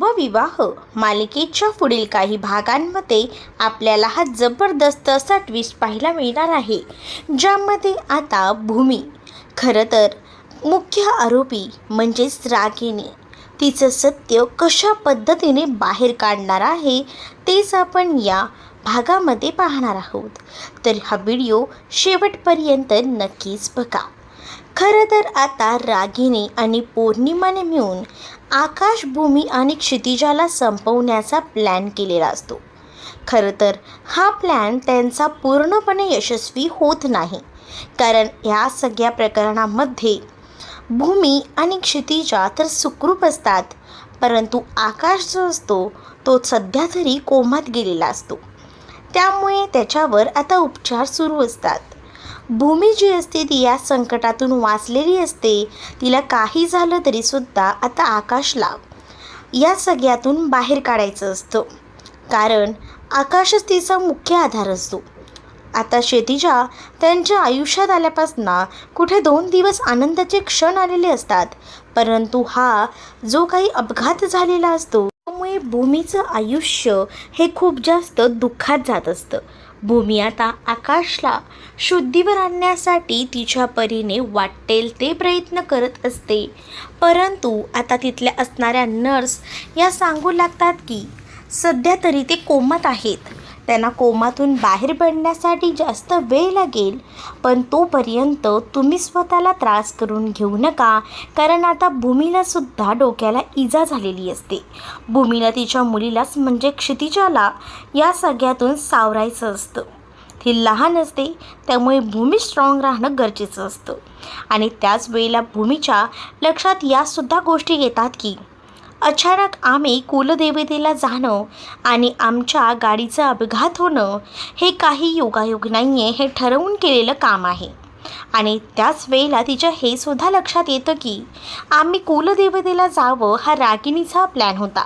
व विवाह. मालिकेच्या पुढील काही भागांमध्ये आपल्याला हा जबरदस्त असा ट्विस्ट पाहायला मिळणार आहे ज्यामध्ये आता भूमी खरं तर मुख्य आरोपी म्हणजेच रागिनी तिचं सत्य कशा पद्धतीने बाहेर काढणार आहे तेच आपण या भागामध्ये पाहणार आहोत. तर हा व्हिडिओ शेवटपर्यंत नक्कीच बघा. खरं तर आता रागिनी आणि पौर्णिमाने मिळून आकाश भूमी आणि क्षितिजाला संपवण्याचा प्लॅन केलेला असतो. खरं तर हा प्लॅन त्यांचा पूर्णपणे यशस्वी होत नाही. कारण या सगळ्या प्रकरणामध्ये भूमी आणि क्षितिजा तर सुखरूप असतात परंतु आकाश जो असतो तो सध्या तरी कोमात गेलेला असतो. त्यामुळे त्याच्यावर आता उपचार सुरू असतात. भूमी जी असते ती या संकटातून वाचलेली असते. तिला काही झालं तरीसुद्धा आता आकाशला या सगळ्यातून बाहेर काढायचं असतं. कारण आकाशच तिचा मुख्य आधार असतो. आता शेतीच्या त्यांच्या आयुष्यात आल्यापासून कुठे दोन दिवस आनंदाचे क्षण आलेले असतात. परंतु हा जो काही अपघात झालेला असतो त्यामुळे भूमीचं आयुष्य हे खूप जास्त दुःखात जात असतं. भूमी आता आकाशला शुद्धीवर आणण्यासाठी तिच्या परीने वाटेल ते प्रयत्न करत असते. परंतु आता तिथल्या असणाऱ्या नर्स या सांगू लागतात की सध्या तरी ते कोमात आहेत. त्यांना कोमातून बाहेर पडण्यासाठी जास्त वेळ लागेल. पण तोपर्यंत तुम्ही स्वतःला त्रास करून घेऊ नका. कारण आता भूमीलासुद्धा डोक्याला इजा झालेली असते. भूमीला तिच्या मुलीलाच म्हणजे क्षितिजाला या सगळ्यातून सावरायचं असतं. ती लहान असते त्यामुळे भूमी स्ट्रॉंग राहणं गरजेचं असतं. आणि त्याच वेळेला भूमीच्या लक्षात यासुद्धा गोष्टी येतात की अचानक आम्ही कुलदेवतेला जाणं आणि आमच्या गाडीचा अपघात होणं हे काही योगायोग नाही आहे हे ठरवून केलेलं काम आहे. आणि त्याच वेळेला तिच्या हे सुद्धा लक्षात येतं की आम्ही कुलदेवतेला जावं हा रागिणीचा प्लॅन होता.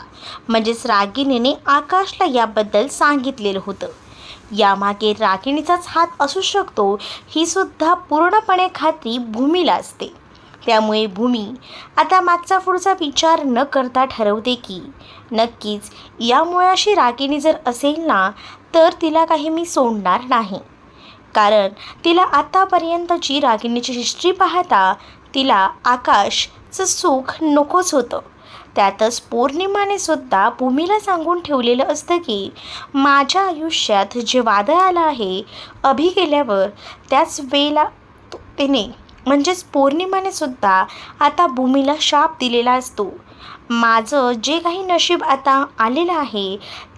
म्हणजेच रागिणीने आकाशला याबद्दल सांगितलेलं होतं. यामागे रागिणीचाच हात असू शकतो ही सुद्धा पूर्णपणे खात्री भूमीला असते. त्यामुळे भूमी आता मागचा पुढचा विचार न करता ठरवते की नक्कीच या मुळाशी रागिणी जर असेल ना तर तिला काही मी सोडणार नाही. कारण तिला आतापर्यंतची रागिणीची हिस्ट्री पाहता तिला आकाशचं सुख नकोच होतं. त्यातच पौर्णिमाने सुद्धा भूमीला सांगून ठेवलेलं असतं की माझ्या आयुष्यात जे वादळ आलं आहे अभि गेल्यावर त्याच वेळेला तिने म्हणजेच पौर्णिमाने सुद्धा आता भूमीला शाप दिलेला असतो. माझं जे काही नशीब आता आलेलं आहे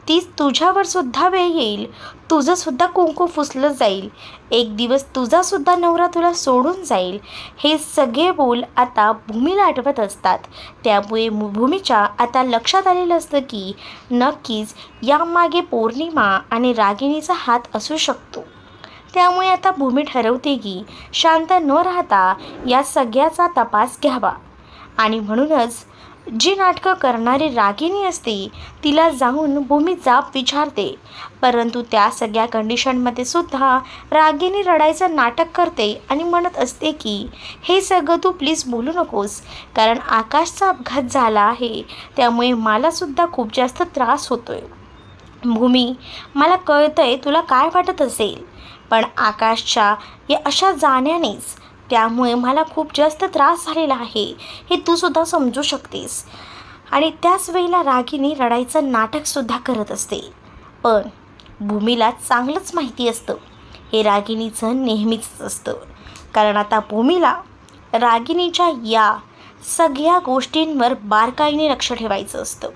तीच तुझ्यावर सुद्धा वेळ येईल. तुझंसुद्धा कुंकू फुसलं जाईल. एक दिवस तुझासुद्धा नवरा तुला सोडून जाईल. हे सगळे बोल आता भूमीला आठवत असतात. त्यामुळे भूमीच्या आता लक्षात आलेलं असतं की नक्कीच यामागे पौर्णिमा आणि रागिणीचा हात असू शकतो. त्यामुळे आता भूमी ठरवते की शांत न राहता या सगळ्याचा तपास घ्यावा. आणि म्हणूनच जी नाटकं करणारी रागिणी असते तिला जाऊन भूमी जाब विचारते. परंतु त्या सगळ्या कंडिशनमध्ये सुद्धा रागिणी रडायचं नाटक करते आणि म्हणत असते की हे सगळं तू प्लीज बोलू नकोस कारण आकाशचा अपघात झाला आहे त्यामुळे मलासुद्धा खूप जास्त त्रास होतोय. भूमी मला कळतंय तुला काय वाटत असेल. पण आकाशच्या या अशा जाण्यानेच त्यामुळे मला खूप जास्त त्रास झालेला आहे. हे तू सुद्धा समजू शकतेस. आणि त्याच वेळेला रागिनी रडायचं नाटकसुद्धा करत असते. पण भूमीला चांगलंच माहिती असतं. हे रागिणीचं नेहमीच असतं. कारण आता भूमीला रागिणीच्या या सगळ्या गोष्टींवर बारकाईने लक्ष ठेवायचं असतं.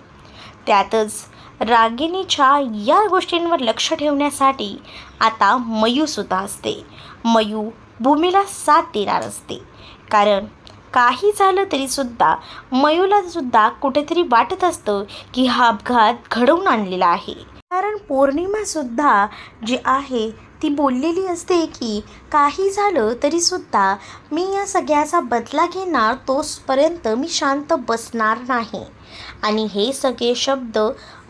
त्यातच रागिणीच्या या गोष्टींवर लक्ष ठेवण्यासाठी आता मयूसुद्धा असते. मयू भूमीला साथ देणार असते. कारण काही झालं तरीसुद्धा मयूला सुद्धा कुठेतरी वाटत असतं की हा अपघात घडवून आणलेला आहे. कारण पौर्णिमासुद्धा जी आहे ती बोललेली असते की काही झालं तरीसुद्धा मी या सगळ्याचा बदला घेणार तोचपर्यंत मी शांत बसणार नाही. आणि हे सगळे शब्द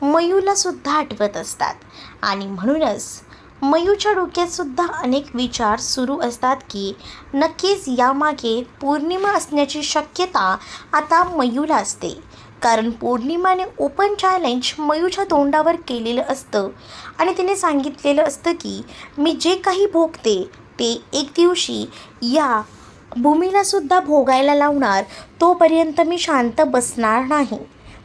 मयूलासुद्धा आठवत असतात. आणि म्हणूनच मयूच्या डोक्यातसुद्धा अनेक विचार सुरू असतात की नक्कीच यामागे पौर्णिमा असण्याची शक्यता आता मयूला असते. कारण पौर्णिमाने ओपन चॅलेंज मयूच्या तोंडावर केलेलं असतं. आणि तिने सांगितलेलं असतं की मी जे काही भोगते ते एक दिवशी या भूमीलासुद्धा भोगायला लावणार तोपर्यंत मी शांत बसणार नाही.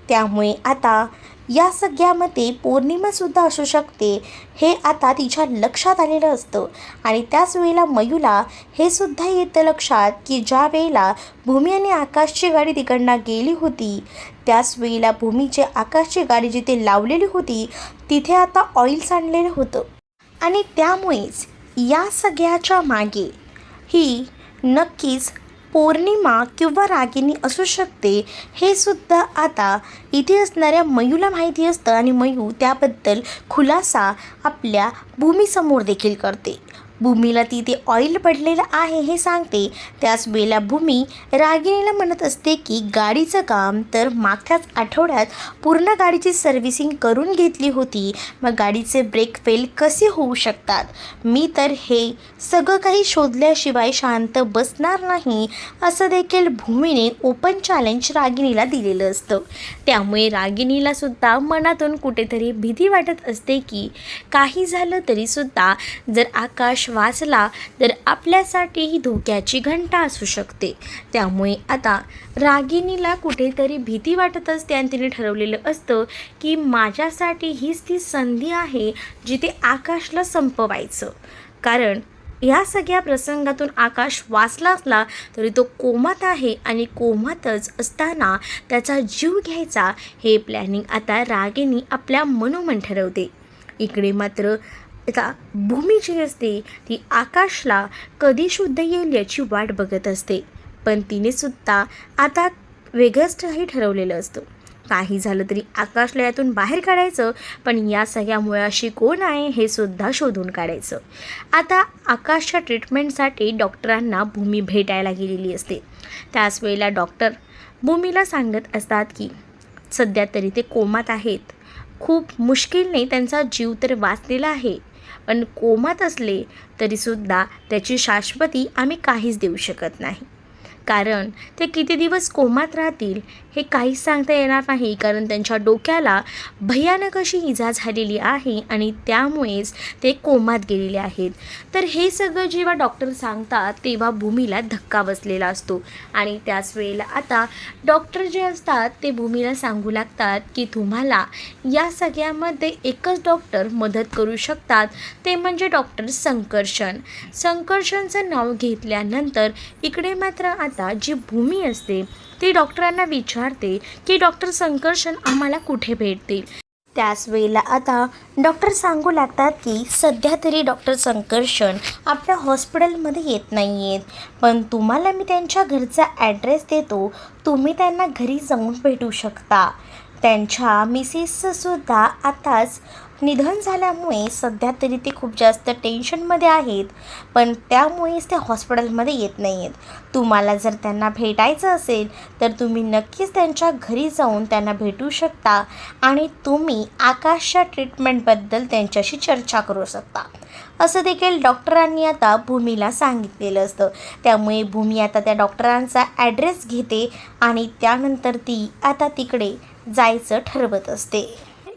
त्यामुळे आता या सगळ्यामध्ये पौर्णिमासुद्धा असू शकते हे आता तिच्या लक्षात आलेलं असतं. आणि त्याच वेळेला मयूला हे सुद्धा येतं लक्षात की ज्या वेळेला भूमी आणि आकाशची गाडी तिकडनं गेली होती त्याच वेळेला भूमीची आकाशची गाडी जिथे लावलेली होती तिथे आता ऑइल सांडलेलं होतं. आणि त्यामुळेच या सगळ्याच्या मागे ही नक्कीच पौर्णिमा किंवा रागिनी असू शकते. हे सुद्धा आता इथे असणाऱ्या मयूला माहिती असतं आणि मयू त्याबद्दल खुलासा आपल्या भूमीसमोर देखील करते. भूमीला तिथे ऑइल पडलेलं आहे हे सांगते. त्याच वेळेला भूमी रागिणीला म्हणत असते की गाडीचं काम तर मागच्याच आठवड्यात पूर्ण गाडीची सर्व्हिसिंग करून घेतली होती. मग गाडीचे ब्रेक फेल कसे होऊ शकतात? मी तर हे सगळं काही शोधल्याशिवाय शांत बसणार नाही. असं देखील भूमीने ओपन चॅलेंज रागिणीला दिलेलं असतं. त्यामुळे रागिणीला सुद्धा मनातून कुठेतरी भीती वाटत असते की काही झालं तरीसुद्धा जर आकाश वाचला तर आपल्यासाठी ही धोक्याची घंटा असू शकते. त्यामुळे आता रागिणीला कुठेतरी भीती वाटत असते आणि तिने ठरवलेलं असतं की माझ्यासाठी हीच ती संधी आहे जिथे आकाशला संपवायचं. कारण या सगळ्या प्रसंगातून आकाश वाचला असला तरी तो कोमात आहे आणि कोमातच असताना त्याचा जीव घ्यायचा हे प्लॅनिंग आता रागिनी आपल्या मनोमन ठरवते. इकडे मात्र आता भूमी जी असते ती आकाशला कधी शुद्ध येईल याची वाट बघत असते. पण तिने सुद्धा आता वेगळंच काही ठरवलेलं असतं. काही झालं तरी आकाशला यातून बाहेर काढायचं पण या सगळ्या मुळाशी कोण आहे हे सुद्धा शोधून काढायचं. आता आकाशच्या ट्रीटमेंटसाठी डॉक्टरांना भूमी भेटायला गेलेली असते. त्याच वेळेला डॉक्टर भूमीला सांगत असतात की सध्या तरी ते कोमात आहेत. खूप मुश्किलने त्यांचा जीव तर वाचलेला आहे. पण कोमात असले तरीसुद्धा त्याची शाश्वती आम्ही काहीच देऊ शकत नाही. कारण ते किती दिवस कोमात राहतील हे काहीच सांगता येणार नाही कारण त्यांच्या डोक्याला भयानक अशी इजा झालेली आहे आणि त्यामुळेच ते कोमात गेलेले आहेत. तर हे सगळं जेव्हा डॉक्टर सांगतात तेव्हा भूमीला धक्का बसलेला असतो. आणि त्याच वेळेला आता डॉक्टर जे असतात ते भूमीला सांगू लागतात की तुम्हाला या सगळ्यामध्ये एकच डॉक्टर मदत करू शकतात ते म्हणजे डॉक्टर संकर्षण. संकर्षणचं नाव घेतल्यानंतर इकडे मात्र आता जी भूमी असते ती डॉक्टरांना विचारते की डॉक्टर संकर्षण आम्हाला कुठे भेटतील? त्याच वेळेला आता डॉक्टर सांगू लागतात की सध्या तरी डॉक्टर संकर्षण आपल्या हॉस्पिटलमध्ये येत नाही आहेत पण तुम्हाला मी त्यांच्या घरचा ॲड्रेस देतो तुम्ही त्यांना घरी जाऊन भेटू शकता. त्यांच्या मिसेसचंसुद्धा आताच निधन झाल्यामुळे सध्या तरी ते खूप जास्त टेन्शनमध्ये आहेत पण त्यामुळेच ते हॉस्पिटलमध्ये येत नाही आहेत तुम्हाला जर त्यांना भेटायचं असेल तर तुम्ही नक्कीच त्यांच्या घरी जाऊन त्यांना भेटू शकता आणि तुम्ही आकाशच्या ट्रीटमेंटबद्दल त्यांच्याशी चर्चा करू शकता. असं देखील डॉक्टरांनी आता भूमीला सांगितलेलं असतं. त्यामुळे भूमी आता त्या डॉक्टरांचा ॲड्रेस घेते आणि त्यानंतर ती आता तिकडे जायचं ठरवत असते.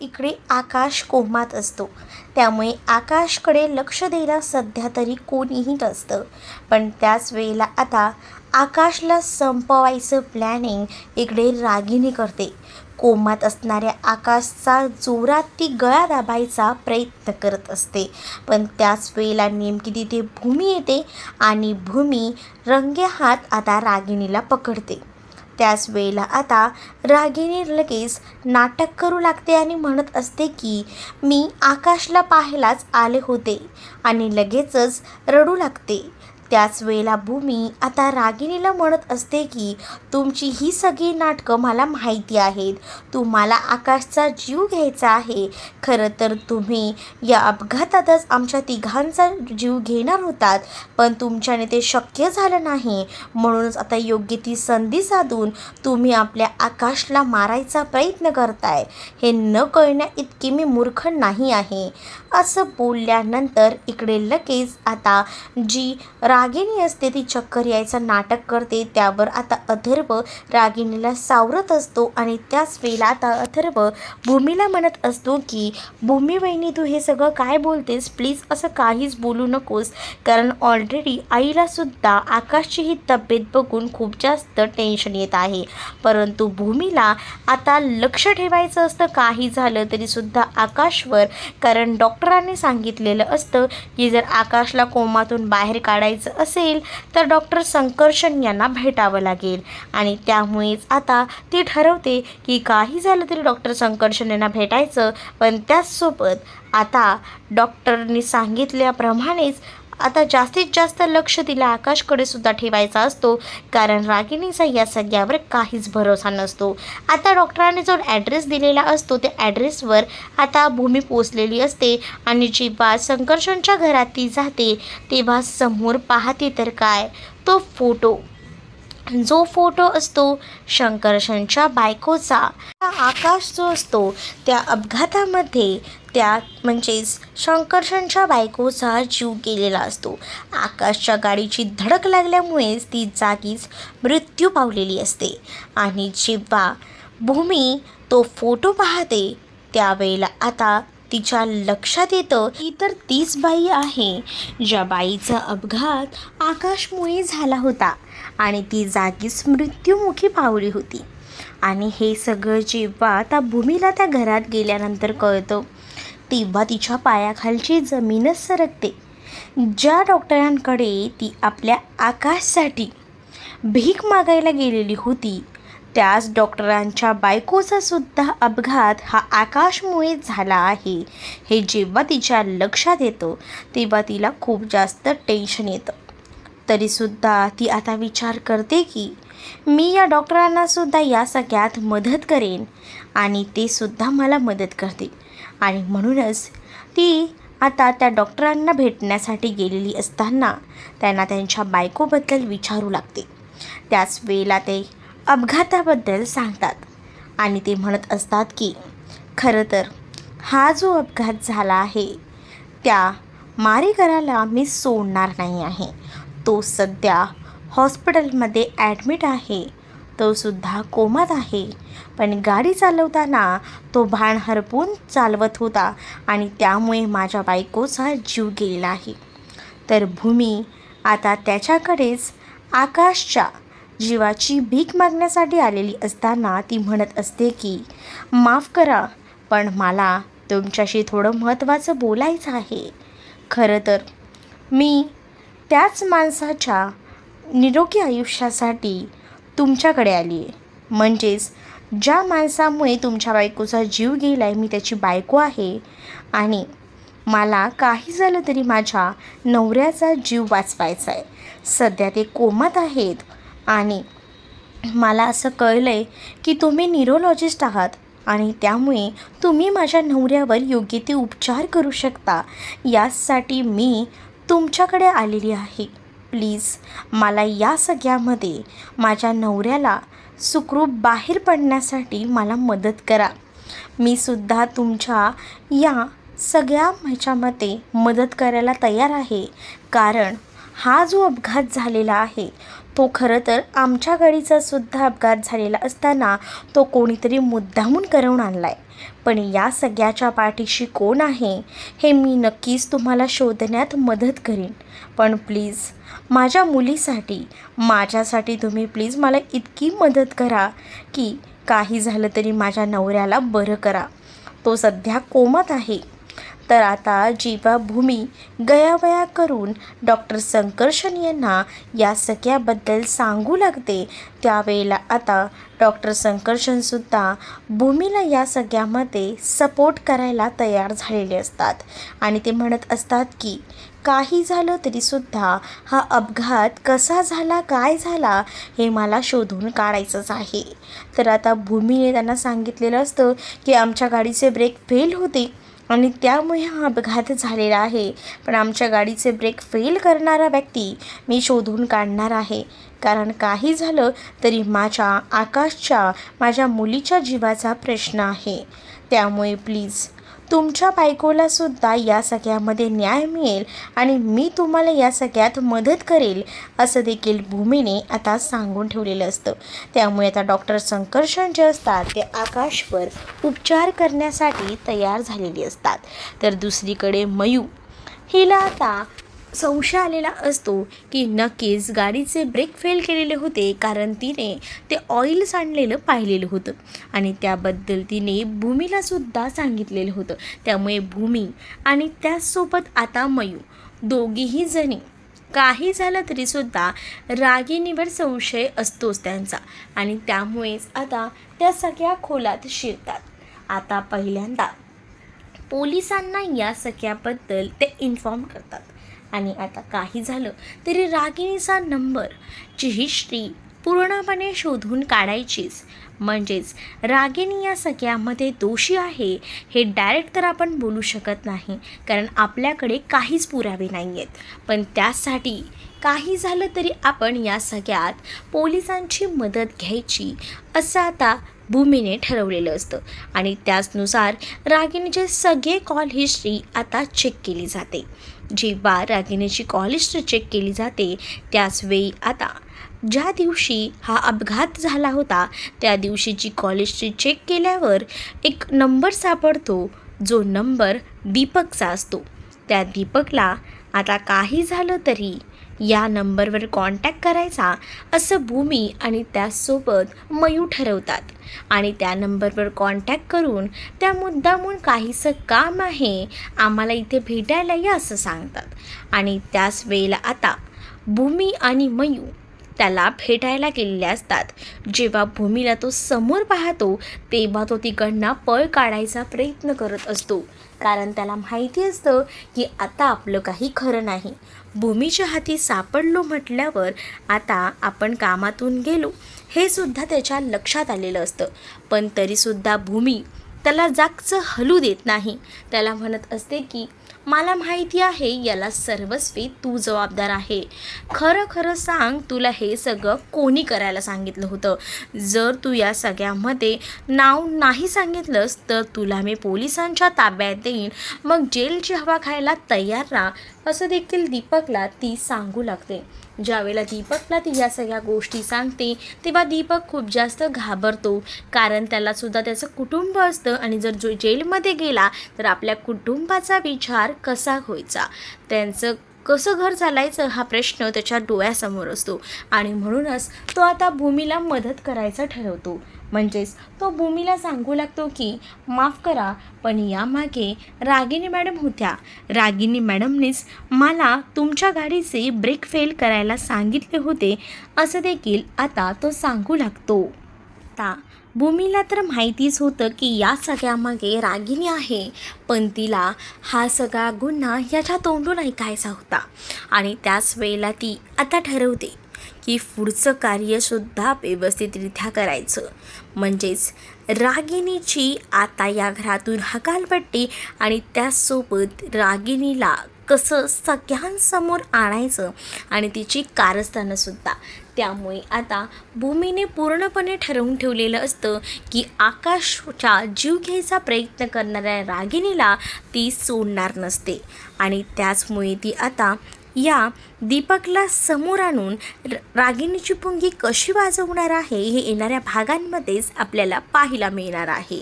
इकडे आकाश कोमात असतो. त्यामुळे आकाशकडे लक्ष द्यायला सध्या तरी कोणीही नसतं. पण त्याच वेळेला आता आकाशला संपवायचं प्लॅनिंग इकडे रागिनी करते. कोमात असणाऱ्या आकाशचा जोरात ती गळा दाबायचा प्रयत्न करत असते. पण त्याच वेळेला नेमकी तिथे भूमी येते आणि भूमी रंगे हात आता रागिणीला पकडते. त्याच वेळेला आता रागिनी लगेच नाटक करू लागते आणि म्हणत असते की मी आकाशला पाहायलाच आले होते आणि लगेचच रडू लागते. त्याच वेळेला भूमी आता रागिणीला म्हणत असते की तुमची ही सगळी नाटकं मला माहिती आहेत. तुम्हाला आकाशचा जीव घ्यायचा आहे. खरं तर तुम्ही या अपघातातच आमच्या तिघांचा जीव घेणार होतात पण तुमच्याने ते शक्य झालं नाही. म्हणूनच आता योग्य ती संधी साधून तुम्ही आपल्या आकाशला मारायचा प्रयत्न करताय. हे न कळण्या इतकी मी मूर्ख नाही आहे. असं बोलल्यानंतर इकडे लगेच आता जी रागिणी असते ती चक्कर यायचं नाटक करते. त्यावर आता अथर्व रागिणीला सावरत असतो आणि त्याच वेळेला आता अथर्व भूमीला म्हणत असतो की भूमी वहिनी तू हे सगळं काय बोलतेस? प्लीज असं काहीच बोलू नकोस. कारण ऑलरेडी आईलासुद्धा आकाशची ही तब्येत बघून खूप जास्त टेन्शन येत आहे. परंतु भूमीला आता लक्ष ठेवायचं असतं. काही झालं तरीसुद्धा आकाशवर. कारण डॉक्टर डॉक्टरांनी सांगितलेलं असतं की जर आकाशला कोमातून बाहेर काढायचं असेल तर डॉक्टर संकर्षण यांना भेटावं लागेल. आणि त्यामुळेच आता ती ठरवते की काही झालं तरी डॉक्टर संकर्षण यांना भेटायचं पण त्याचसोबत आता डॉक्टरनी सांगितल्याप्रमाणेच आता जास्तीत जास्त लक्ष तिला आकाशकडे सुद्धा ठेवायचा असतो. कारण रागिणीचा या सगळ्यावर काहीच भरोसा नसतो. आता डॉक्टरांनी जो ॲड्रेस दिलेला असतो त्या ॲड्रेसवर आता भूमी पोचलेली असते आणि जेव्हा संकर्षणच्या घरात ती जाते तेव्हा समोर पाहते तर काय? तो फोटो. जो फोटो असतो शंकरशनच्या बायकोचा हा आकाश जो असतो त्या अपघातामध्ये त्या म्हणजेच शंकरशनच्या बायकोचा जीव गेलेला असतो. आकाशच्या गाडीची धडक लागल्यामुळेच ती जागीच मृत्यू पावलेली असते. आणि जेव्हा भूमी तो फोटो पाहते त्यावेळेला आता तिच्या लक्षात येतं ही तर तीच बाई आहे ज्या बाईचा अपघात आकाशमुळे झाला होता आणि ती जागीच मृत्युमुखी पावली होती. आणि हे सगळं जेव्हा त्या भूमीला त्या घरात गेल्यानंतर कळतं तेव्हा तिच्या पायाखालची जमीनच सरकते. ज्या डॉक्टरांकडे ती आपल्या आकाशसाठी भीक मागायला गेलेली होती त्याच डॉक्टरांच्या बायकोचा सुद्धा अपघात हा आकाशमुळे झाला आहे. हे जेव्हा तिच्या लक्षात येतं तेव्हा तिला खूप जास्त टेन्शन येतं. तरीसुद्धा ती आता विचार करते की मी या डॉक्टरांनासुद्धा या सगळ्यात मदत करेन आणि ते सुद्धा मला मदत करतील. आणि म्हणूनच ती आता त्या डॉक्टरांना भेटण्यासाठी गेलेली असताना त्यांना त्यांच्या बायकोबद्दल विचारू लागते. त्याच वेळेला ते अपघाताबद्दल सांगतात. आणि ते म्हणत असतात की खरं तर हा जो अपघात झाला आहे त्या मारेकराला मी सोडणार नाही आहे. तो सध्या हॉस्पिटलमध्ये ॲडमिट आहे. तो सुद्धा कोमात आहे. पण गाडी चालवताना तो भाण हरपून चालवत होता आणि त्यामुळे माझ्या बायकोचा जीव गेलेला आहे. तर भूमी आता त्याच्याकडेच आकाशच्या जीवाची भीक मागण्यासाठी आलेली असताना ती म्हणत असते की माफ करा पण मला तुमच्याशी थोडं महत्त्वाचं बोलायचं आहे. खरं तर मी त्याच माणसाच्या निरोगी आयुष्यासाठी तुमच्याकडे आली आहे. म्हणजेच ज्या माणसामुळे तुमच्या बायकोचा जीव गेला आहे मी त्याची बायको आहे आणि मला काही झालं तरी माझ्या नवऱ्याचा जीव वाचवायचा आहे. सध्या ते कोमात आहेत. आणि मला असं कळलं आहे की तुम्ही न्यूरोलॉजिस्ट आहात आणि त्यामुळे तुम्ही माझ्या नवऱ्यावर योग्य ते उपचार करू शकता. यासाठी मी तुमच्याकडे आलेली आहे. प्लीज मला या सगळ्यामध्ये माझ्या नवऱ्याला सुखरूप बाहेर पडण्यासाठी मला मदत करा. मी सुद्धा तुमच्या या सगळ्या ह्याच्यामध्ये मदत करायला तयार आहे. कारण हा जो अपघात झालेला आहे तो खरं तर आमच्या गाडीचा सुद्धा अपघात झालेला असताना तो कोणीतरी मुद्दामून करून आणला आहे पण या सगळ्याच्या पाठीशी कोण आहे हे मी नक्कीच तुम्हाला शोधण्यात मदत करीन. पण प्लीज माझ्या मुलीसाठी माझ्यासाठी तुम्ही प्लीज मला इतकी मदत करा की काही झालं तरी माझ्या नवऱ्याला बरं करा. तो सध्या कोमात आहे. तर आता जेव्हा भूमी गयावया करून डॉक्टर संकर्षण यांना या सगळ्याबद्दल सांगू लागते. त्यावेळेला आता डॉक्टर संकर्षणसुद्धा भूमीला या सगळ्यामध्ये सपोर्ट करायला तयार झालेले असतात. आणि ते म्हणत असतात की काही झालं तरीसुद्धा हा अपघात कसा झाला काय झाला हे मला शोधून काढायचंच आहे. तर आता भूमीने त्यांना सांगितलेलं असतं की आमच्या गाडीचे ब्रेक फेल होते. आणि त्यामुळे हा अपघात झालेला आहे. पण आमच्या गाडीचे ब्रेक फेल करणारा व्यक्ती मी शोधून काढणार आहे. कारण काही झालं तरी माझ्या आकाशच्या माझ्या मुलीच्या जीवाचा प्रश्न आहे. त्यामुळे प्लीज तुमच्या बायकोला सुद्धा या सगळ्यामध्ये न्याय मिळेल आणि मी तुम्हाला या सगळ्यात मदत करेल असं देखील भूमीने आता सांगून ठेवलेलं असतं. त्यामुळे आता डॉक्टर संकर्षण जे असतात ते आकाशवर उपचार करण्यासाठी तयार झालेली असतात. तर दुसरीकडे मयू. हिला आता संशय आलेला असतो की नक्कीच गाडीचे ब्रेक फेल केलेले होते कारण तिने ते ऑइल सांडलेलं पाहिलेलं होतं. आणि त्याबद्दल तिने भूमीला सुद्धा सांगितलेलं होतं. त्यामुळे भूमी आणि त्याचसोबत आता मयू दोघीही जणी काही झालं तरीसुद्धा रागिणीवर संशय असतोच त्यांचा. आणि त्यामुळेच आता त्या सगळ्या खोलात शिरतात. आता पहिल्यांदा पोलिसांना या सगळ्याबद्दल ते इन्फॉर्म करतात. आणि आता काही झालं तरी रागिणीचा नंबरची हिस्ट्री पूर्णपणे शोधून काढायचीच. म्हणजेच रागिणी या सगळ्यामध्ये दोषी आहे हे डायरेक्ट तर आपण बोलू शकत नाही कारण आपल्याकडे काहीच पुरावे नाही आहेत पण त्यासाठी काही झालं तरी आपण या सगळ्यात पोलिसांची मदत घ्यायची असं आता भूमीने ठरवलेलं असतं. आणि त्याचनुसार रागिणीचे सगळे कॉल हिस्ट्री आता चेक केली जाते. जेव्हा रागिणीची कॉल चेक केली जाते त्याचवेळी आता. ज्या दिवशी हा अपघात झाला होता त्या दिवशीची कॉलिस्ट्री चेक केल्यावर एक नंबर सापडतो. जो नंबर दीपकचा असतो. त्या दीपकला आता काही झालं तरी या नंबरवर कॉन्टॅक्ट करायचा असं भूमी आणि त्यासोबत मयू ठरवतात. आणि त्या नंबरवर कॉन्टॅक्ट करून त्या मुद्दामून काहीसं काम आहे आम्हाला इथे भेटायला या असं सांगतात. आणि त्याच वेळेला आता भूमी आणि मयू त्याला भेटायला गेलेले असतात. जेव्हा भूमीला तो समोर पाहतो तेव्हा तो तिकडनं पळ काढायचा प्रयत्न करत असतो. कारण त्याला माहिती असतं की आता आपलं काही खरं नाही. भूमीच्या हाती सापडलो म्हटल्यावर आता आपण कामातून गेलो. हे सुद्धा त्याच्या लक्षात आलेलं असतं. पण तरीसुद्धा भूमी त्याला जागचं हलू देत नाही. त्याला म्हणत असते की मला माहिती आहे याला सर्वस्वी तू जबाबदार आहे. खरं खरं सांग तुला हे सगळं कोणी करायला सांगितलं होतं? जर तू या सगळ्यामध्ये नाव नाही सांगितलंस तर तुला मी पोलिसांच्या ताब्यात देईन. मग जेलची हवा खायला तयार राहा. असं देखील दीपकला ती सांगू लागते. ज्यावेळेला दीपकला ती या सगळ्या गोष्टी सांगते तेव्हा दीपक खूप जास्त घाबरतो. कारण त्यालासुद्धा त्याचं कुटुंब असतं आणि जर जो जेलमध्ये गेला तर आपल्या कुटुंबाचा विचार कसा व्हायचा? त्यांचं कसं घर चालायचं हा प्रश्न त्याच्या डोळ्यासमोर असतो. आणि म्हणूनच तो आता भूमीला मदत करायचा ठरवतो. म्हणजेच तो भूमीला सांगू लागतो की माफ करा पण यामागे रागिनी मॅडम होत्या. रागिनी मॅडमनेच मला तुमच्या गाडीचे ब्रेक फेल करायला सांगितले होते असं देखील आता तो सांगू लागतो. आता भूमीला तर माहितीच होतं की या सगळ्यामागे रागिनी आहे. पण तिला हा सगळा गुन्हा याच्या तोंडून ऐकायचा होता. आणि त्याच वेळेला ती आता ठरवते की पुढचं कार्यसुद्धा व्यवस्थितरित्या करायचं. म्हणजेच रागिणीची आता या घरातून हकालपट्टी आणि त्याचसोबत रागिणीला कसं सगळ्यांसमोर आणायचं आणि तिची कारस्थानंसुद्धा त्यामुळे आता भूमीने पूर्णपणे ठरवून ठेवलेलं असतं की आकाशच्या जीव घ्यायचा प्रयत्न करणाऱ्या रागिणीला ती सोडणार नसते. आणि त्याचमुळे ती आता या दीपकला समोर आणून र रागिणीची पुंगी कशी वाजवणार आहे हे येणाऱ्या भागांमध्येच आपल्याला पाहायला मिळणार आहे.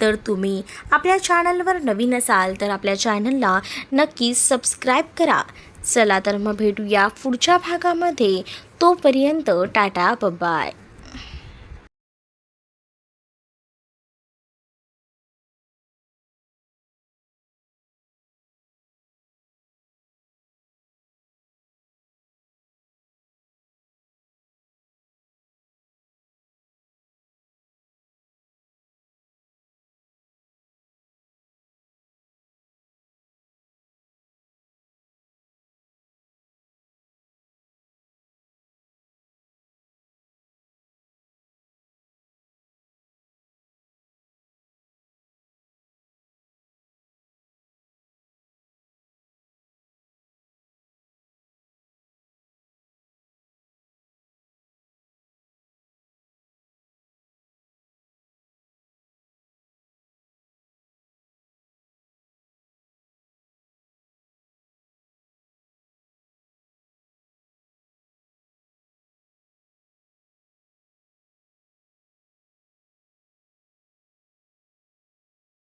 तर तुम्ही आपल्या चॅनलवर नवीन असाल तर आपल्या चॅनलला नक्कीच सबस्क्राईब करा. चला तर मग भेटूया पुढच्या भागामध्ये. तोपर्यंत टाटा बाय